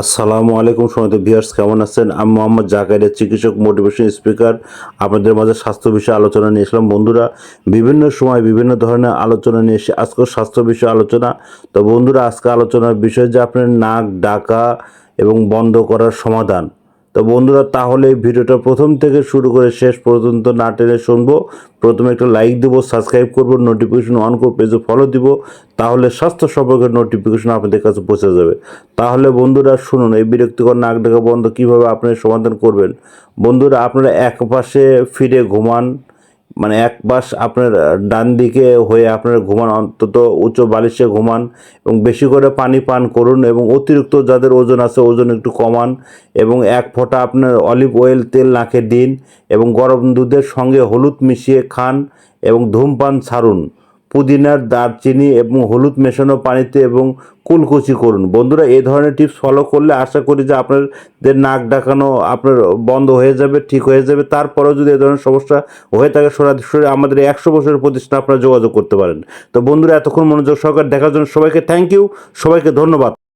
আসসালামু আলাইকুম সমিত ভিয়ার্স কেমন আছেন? আমি মোহাম্মদ জাকারিয়া, চিকিৎসক মোটিভেশন স্পিকার। আপনাদের মাঝে স্বাস্থ্য বিষয়ে আলোচনা নিয়ে এসলাম বন্ধুরা, বিভিন্ন সময় বিভিন্ন ধরনের আলোচনা নিয়ে এসে আজকে স্বাস্থ্য বিষয়ে আলোচনা। তো বন্ধুরা, আজকে আলোচনার বিষয় যে আপনার নাক, ডাকা এবং বন্ধ করার সমাধান। তো বন্ধুরা, তাহলে ভিডিওটা প্রথম থেকে শুরু করে শেষ পর্যন্ত না টেনে শুনব। প্রথমে একটা লাইক দেবো সাবস্ক্রাইব করব নোটিফিকেশন অন করব পেজে ফলো দিব। তাহলে স্বাস্থ্য সম্পর্কে নোটিফিকেশন আপনাদের কাছে পৌঁছে যাবে। তাহলে বন্ধুরা, শুনুন, এই বিরক্তিকর নাক ডাকা বন্ধ কীভাবে আপনি সমাধান করবেন? বন্ধুরা, আপনারা এক পাশে ফিরে ঘুমান। মানে এক পাশ আপনার ডান দিকে হয়ে আপনার ঘুমান, অন্তত উচ্চ বালিশে ঘুমান এবং বেশি করে পানি পান করুন এবং অতিরিক্ত যাদের ওজন আছে, ওজন একটু কমান এবং এক ফোঁটা আপনার অলিভ অয়েল তেল নাকে দিন এবং গরম দুধের সঙ্গে হলুদ মিশিয়ে খান এবং ধূমপান ছাড়ুন। পুদিনার দারচিনি এবং হলুদ মেশানো পানিতে এবং কুলকুচি করুন। বন্ধুরা এই ধরনের টিপস ফলো করলে আশা করি যে আপনাদের নাক ডাকানো আপনার বন্ধ হয়ে যাবে, ঠিক হয়ে যাবে। তারপরেও যদি এ ধরনের সমস্যা হয়ে থাকে সরাসরি আমাদের একশো বছরের প্রতিষ্ঠানে আপনারা যোগাযোগ করতে পারেন। তো বন্ধুরা, এতক্ষণ মনোযোগ সহকারে দেখার জন্য সবাইকে থ্যাংক ইউ সবাইকে ধন্যবাদ।